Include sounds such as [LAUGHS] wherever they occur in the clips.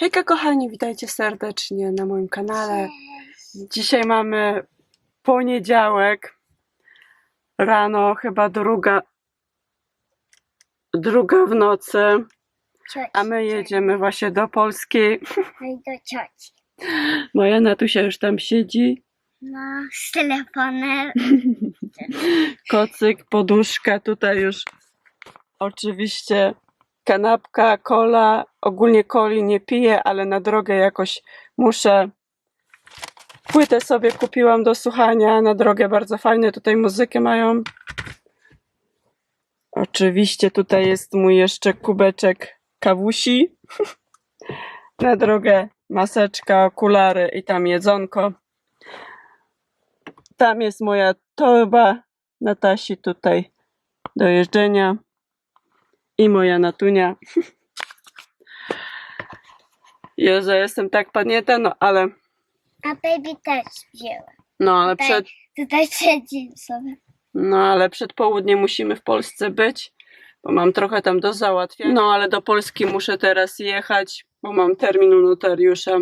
Hejka kochani, witajcie serdecznie na moim kanale. Dzisiaj mamy poniedziałek, rano, chyba druga, druga w nocy, a my jedziemy właśnie do Polski. No do cioci. Moja Natusia już tam siedzi, No, z telefonem. [LAUGHS] kocyk, poduszka, tutaj już oczywiście kanapka, kola, ogólnie coli nie piję, ale na drogę jakoś muszę. Płytę sobie kupiłam do słuchania na drogę, bardzo fajne tutaj muzykę mają. Oczywiście tutaj jest mój jeszcze kubeczek kawusi. [LAUGHS] Na drogę maseczka, okulary i tam jedzonko. Tam jest moja torba Natasi tutaj do jeżdżenia i moja Natunia. Jezu, jestem tak panieta, no ale A baby też wzięła. no ale przed Tutaj siedzi sobie. no ale przed południem musimy w Polsce być, bo mam trochę tam do załatwienia. No ale do Polski muszę teraz jechać, bo mam termin u notariusza.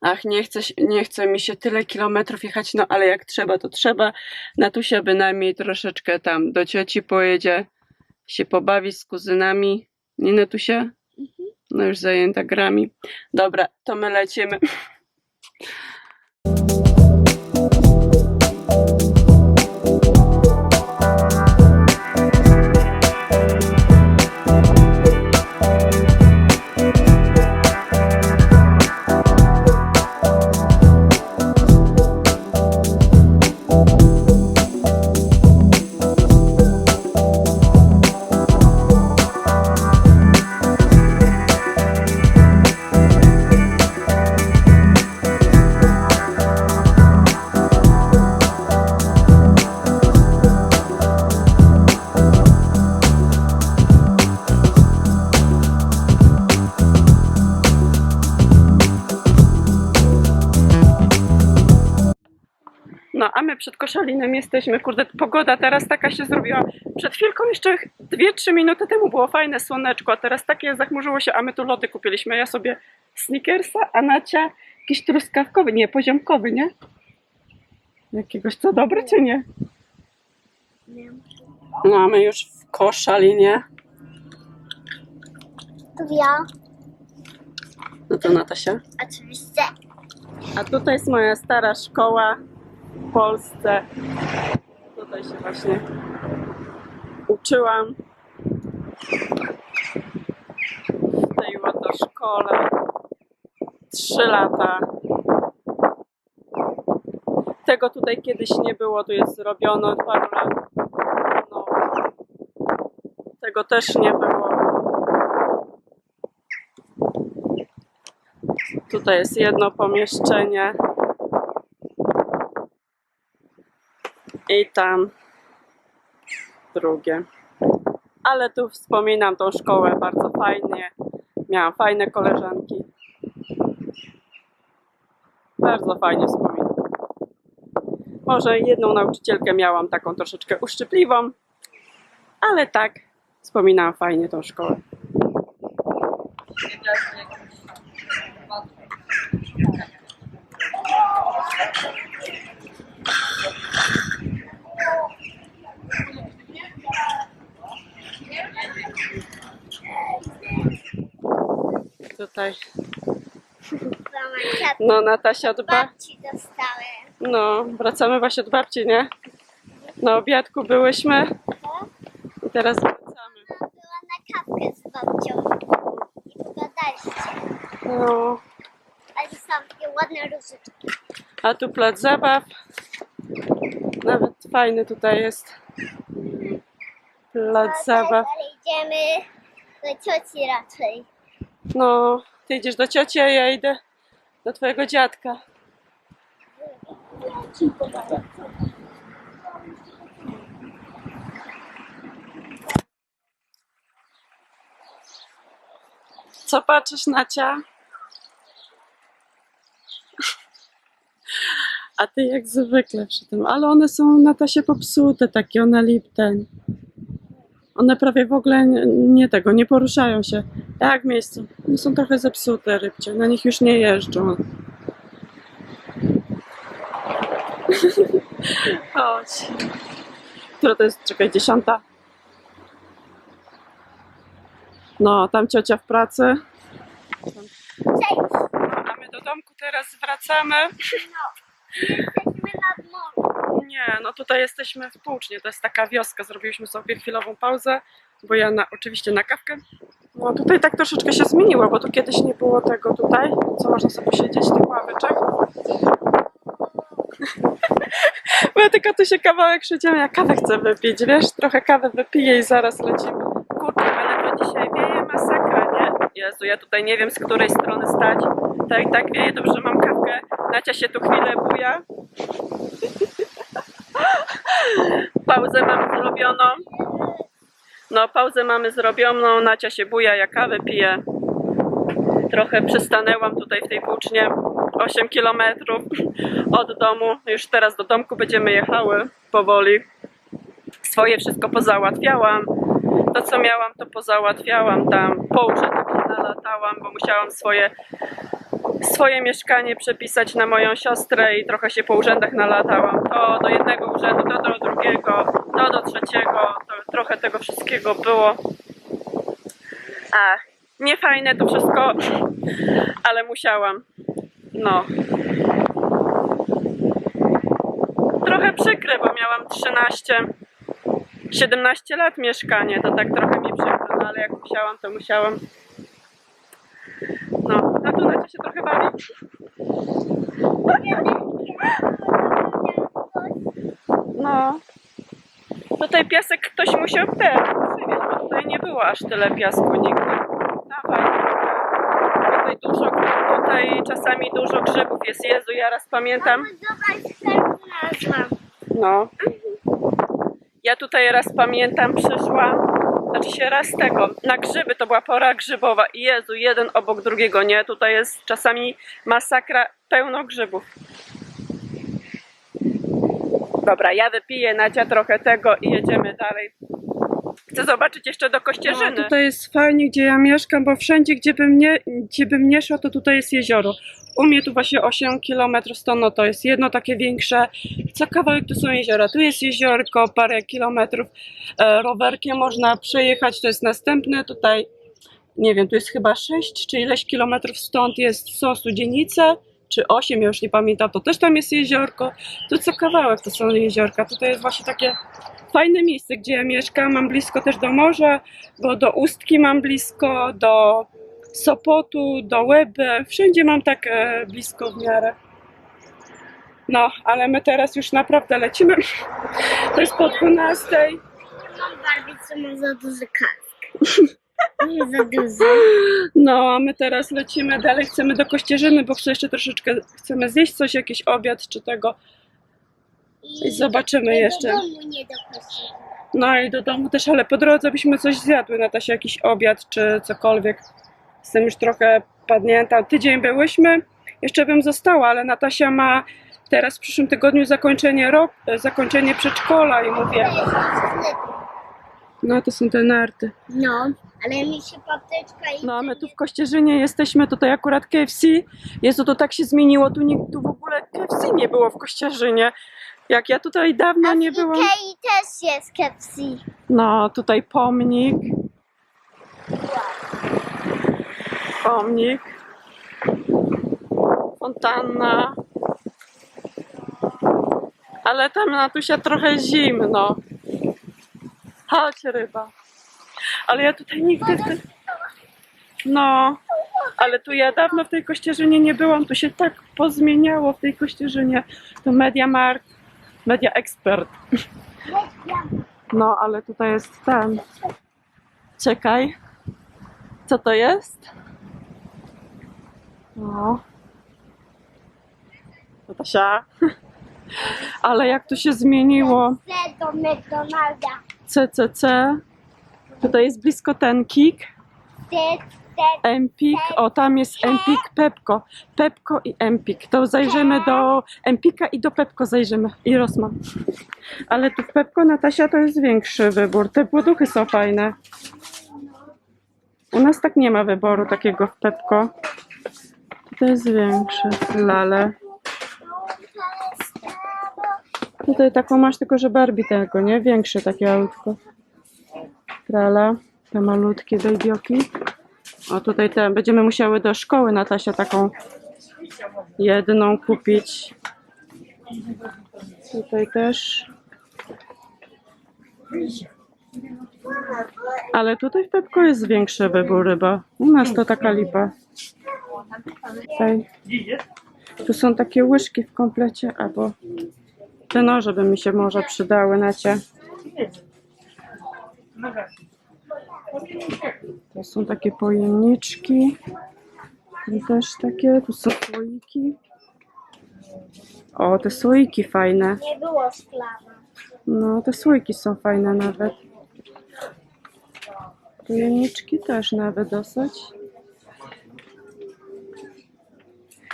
Ach, nie chce, się- nie chce mi się tyle kilometrów jechać, no ale jak trzeba, to trzeba. Natusia bynajmniej troszeczkę tam do cioci pojedzie, się pobawi z kuzynami. Nie, Natusia? No już zajęta grami. Dobra, to my lecimy. No, a my przed Koszalinem jesteśmy. Kurde, pogoda teraz taka się zrobiła. Przed chwilką jeszcze 2-3 minuty temu było fajne słoneczko, a teraz takie zachmurzyło się, a my tu lody kupiliśmy. Ja sobie sneakersa, a Nacia jakiś truskawkowy, nie, poziomkowy, nie? Jakiegoś co dobry, czy nie? No, a my już w Koszalinie. Tu ja. No to Natasia. Oczywiście. A tutaj jest moja stara szkoła w Polsce. Tutaj się właśnie uczyłam. W tej szkole. Trzy lata. Tego tutaj kiedyś nie było, tu jest zrobiono od paru lat. No, tego też nie było. Tutaj jest jedno pomieszczenie. I tam drugie. Ale tu wspominam tą szkołę bardzo fajnie. Miałam fajne koleżanki. Bardzo fajnie wspominam. Może jedną nauczycielkę miałam taką troszeczkę uszczypliwą, ale tak wspominam fajnie tą szkołę. Tutaj, Mama, no Natasia dba. babci dostałem. No, wracamy właśnie do babci, nie? Na obiadku byłyśmy i teraz wracamy. Była na kawkę z babcią. I pogadaliście. No, Ale są takie ładne różyczki. a tu plac zabaw. Nawet fajny tutaj jest. Plac zabaw. Ale idziemy do cioci raczej. No, ty idziesz do cioci, a ja idę do twojego dziadka. Co patrzysz, Nacia? A ty jak zwykle przy tym. Ale one są na tasie popsute, takie ona Lipton. One prawie w ogóle nie, nie tego, nie poruszają się. Jak w miejscu. One są trochę zepsute rybcie, na nich już nie jeżdżą. [LAUGHS] Chodź. Która to jest? Czekaj, dziesiąta. No, tam ciocia w pracy. Cześć! A my do domku teraz wracamy. Morzem. Nie, no tutaj jesteśmy w Płucznie, to jest taka wioska, zrobiliśmy sobie chwilową pauzę, bo ja na, oczywiście na kawkę. No tutaj tak troszeczkę się zmieniło, bo tu kiedyś nie było tego tutaj, co można sobie siedzieć, tych ławeczek. [LAUGHS] Bo ja tylko tu się kawałek siedziałam, ja kawę chcę wypić, wiesz, trochę kawy wypiję i zaraz lecimy. Kurczę, ale to dzisiaj wieje masakra, nie? Jezu, ja tutaj nie wiem z której strony stać. Tak tak wieje, dobrze mam kawkę. Nacia się tu chwilę buja. Pauzę mam zrobioną. No, pauzę mamy zrobioną. Nacia się buja, ja kawę piję. Trochę przystanęłam tutaj w tej włócznie. 8 kilometrów od domu. Już teraz do domku będziemy jechały powoli. Swoje wszystko pozałatwiałam. To, co miałam, to pozałatwiałam tam. Po urzędach nalatałam, bo musiałam swoje swoje mieszkanie przepisać na moją siostrę i trochę się po urzędach nalatałam. To do jednego urzędu, to do drugiego, to do trzeciego, to trochę tego wszystkiego było. Ach, niefajne to wszystko, [SNIFFS] ale musiałam. No. Trochę przykre, bo miałam 13, 17 lat mieszkanie, to tak trochę mi przykro, no ale jak musiałam, to musiałam. No, Nacia się trochę bawi. No. Tutaj piasek ktoś musiał ten przywieźć, bo tutaj nie było aż tyle piasku nigdy. Dawaj. Tutaj dużo, tutaj czasami dużo grzybów jest. Jezu, ja raz pamiętam. No. Ja tutaj raz pamiętam, przyszłam, znaczy się raz tego, na grzyby, to była pora grzybowa Jezu, jeden obok drugiego, nie? Tutaj jest czasami masakra, pełno grzybów. Dobra, ja wypiję Nacia trochę tego i jedziemy dalej. Chcę zobaczyć jeszcze do Kościerzyny. No, tutaj jest fajnie, gdzie ja mieszkam, bo wszędzie, gdzie bym nie, gdzie bym nie szła, to tutaj jest jezioro. U mnie tu właśnie 8 km stąd, no to jest jedno takie większe. Co kawałek tu są jeziora. Tu jest jeziorko, parę kilometrów. E, rowerkiem można przejechać, to jest następne. Tutaj, nie wiem, tu jest chyba 6 czy ileś kilometrów stąd jest są Studzienice, czy 8, ja już nie pamiętam, to też tam jest jeziorko. Tu co kawałek to są jeziorka. Tutaj jest właśnie takie fajne miejsce, gdzie ja mieszkam. Mam blisko też do morza, bo do Ustki mam blisko, do Sopotu, do Łeby. Wszędzie mam tak e, blisko w miarę. No, ale my teraz już naprawdę lecimy. [LAUGHS] To jest po 12. Mam Barbie, co ma za duży kask. [LAUGHS] Nie za duży. No, a my teraz lecimy dalej. Chcemy do Kościerzyny, bo jeszcze troszeczkę chcemy zjeść coś, jakiś obiad czy tego. I zobaczymy jeszcze. Do domu nie do kości. No i do domu też, ale po drodze byśmy coś zjadły, Natasia, jakiś obiad czy cokolwiek. Jestem już trochę padnięta. Tydzień byłyśmy, jeszcze bym została, ale Natasia ma teraz w przyszłym tygodniu zakończenie rok, zakończenie przedszkola i mówię, no to są te narty. No, ale mi się patyczka i... No my tu w Kościerzynie jesteśmy, tutaj akurat KFC. Jezu, to tak się zmieniło, tu, nie, tu w ogóle KFC nie było w Kościerzynie. Jak ja tutaj dawno A nie byłam. Ikei też jest KFC. No, tutaj pomnik. Pomnik. Fontanna. Ale tam na tu się trochę zimno. Chodź ryba. Ale ja tutaj nigdy tym... No, ale tu ja dawno w tej kościerzynie nie byłam. Tu się tak pozmieniało w tej kościerzynie. To Media Markt, Media Expert. No, ale tutaj jest ten. Czekaj. Co to jest? No. Natasia. [LAUGHS] Ale jak to się zmieniło. Chcę do McDonalda. CCC. Tutaj jest blisko ten kik. Empik, o tam jest Empik, Pepko. Pepko i Empik. To zajrzymy do Empika i do Pepko zajrzymy. I Rosman. Ale tu w Pepko, Natasia, to jest większy wybór. Te poduchy są fajne. U nas tak nie ma wyboru takiego w Pepko. To jest większe. Lale. Tutaj taką masz, tylko że Barbie tego, nie? Większe takie autko. Trala. Te malutkie babyoki. O, tutaj te, będziemy musiały do szkoły Natasia taką jedną kupić. Tutaj też. Ale tutaj w Pepko jest większy wybór ryba. U nas to taka lipa. Tutaj. Tu są takie łyżki w komplecie, albo te noże by mi się może przydały, nacie. To są takie pojemniczki. Tu też takie, tu są słoiki. O, te słoiki fajne. nie było szklana. No, te słoiki są fajne nawet. Pojemniczki też nawet dosyć.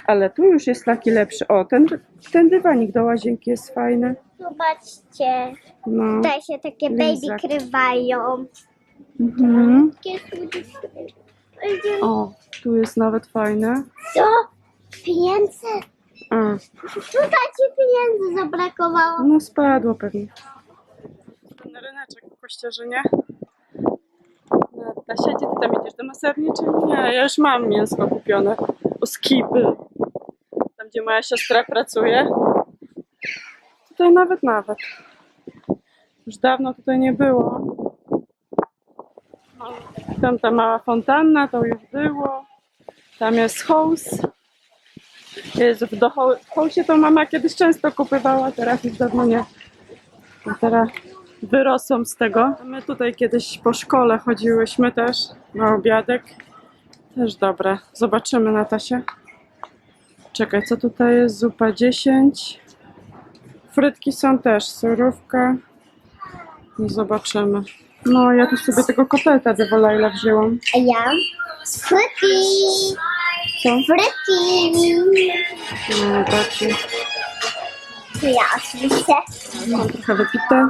Ale tu już jest taki lepszy. O, ten, ten dywanik do łazienki jest fajny. Zobaczcie, No. tutaj się takie Lizak. baby krywają. Mhm. Takie. O, tu jest nawet fajne. Co? Pieniądze? A, Tutaj ci pieniędzy zabrakowało. no spadło pewnie. Ten ryneczek w Kościerzynie. Na siedzi, ty tam idziesz do masarni, czy nie? Ja już mam mięsko kupione. U skipy. Gdzie moja siostra pracuje. Tutaj nawet, nawet. Już dawno tutaj nie było. Tam ta mała fontanna, to już było. Tam jest house. Jezu, w housie to mama kiedyś często kupywała, teraz już dawno nie. A teraz wyrosłam z tego. My tutaj kiedyś po szkole chodziłyśmy też na obiadek. Też dobre. Zobaczymy, Natasia. Czekaj, co tutaj jest? Zupa 10. Frytki są też, surówka. Zobaczymy. No, ja tu sobie tego kotelka de Volajla wzięłam. A ja? Fryki! Co? Fryki! No, taki. To ja oczywiście. Mam trochę wypite.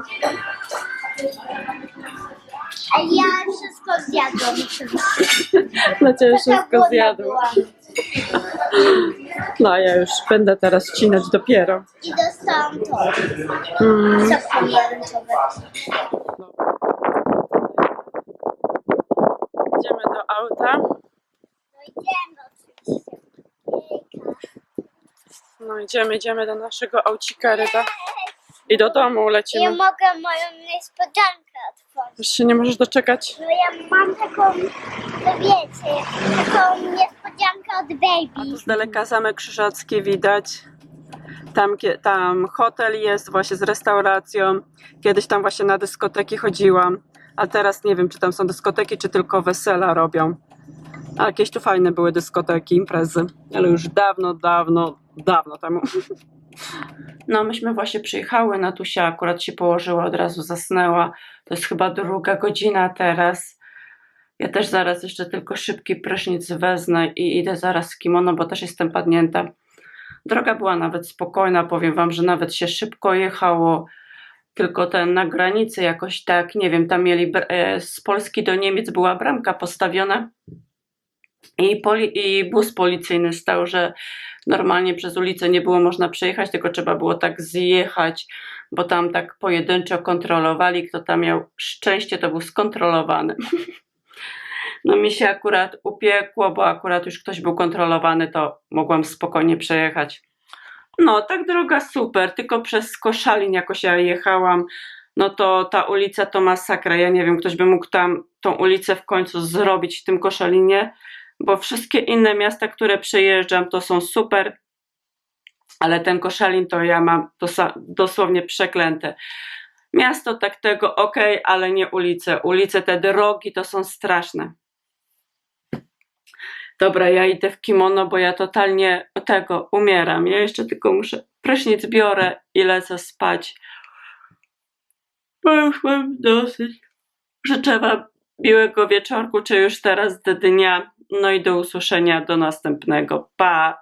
A ja wszystko zjadłam. [LAUGHS] Dla Ciebie wszystko głodna zjadła. byłam. No, ja już będę teraz wcinać dopiero. I dostałam to. Mm. Idziemy do auta. No idziemy oczywiście. No idziemy, idziemy do naszego aucika ryba. I do domu Ja lecimy. mogę moją niespodziankę otworzyć. Już się nie możesz doczekać. No ja mam taką, to wiecie, taką niespodziankę od baby. Z daleka Zamek Krzyżacki widać. Tam, tam hotel jest właśnie z restauracją. Kiedyś tam właśnie na dyskoteki chodziłam. A teraz nie wiem, czy tam są dyskoteki, czy tylko wesela robią. A jakieś tu fajne były dyskoteki, imprezy. Ale już dawno, dawno, dawno temu. No, myśmy właśnie przyjechały. Natusia akurat się położyła, od razu zasnęła. To jest chyba druga godzina teraz. Ja też zaraz jeszcze tylko szybki prysznic wezmę i idę zaraz w kimono, bo też jestem padnięta. Droga była nawet spokojna, powiem wam, że nawet się szybko jechało. Tylko ten na granicy jakoś tak, nie wiem, tam mieli e, z Polski do Niemiec była bramka postawiona i, poli- i bus policyjny stał, że normalnie przez ulicę nie było można przejechać, tylko trzeba było tak zjechać, bo tam tak pojedynczo kontrolowali. Kto tam miał szczęście, to był skontrolowany. [LAUGHS] No mi się akurat upiekło, bo akurat już ktoś był kontrolowany, to mogłam spokojnie przejechać. No, tak droga super, tylko przez Koszalin jakoś ja jechałam. No to ta ulica to masakra. Ja nie wiem, ktoś by mógł tam tą ulicę w końcu zrobić w tym Koszalinie, bo wszystkie inne miasta, które przejeżdżam, to są super. Ale ten Koszalin to ja mam dosłownie przeklęte. Miasto tak tego ok, ale nie ulice. Ulice, te drogi to są straszne. Dobra, ja idę w kimono, bo ja totalnie tego umieram. Ja jeszcze tylko muszę prysznic biorę i lecę spać. Bo już mam dosyć. Życzę wam miłego wieczorku, czy już teraz do dnia. No i do usłyszenia do następnego. Pa!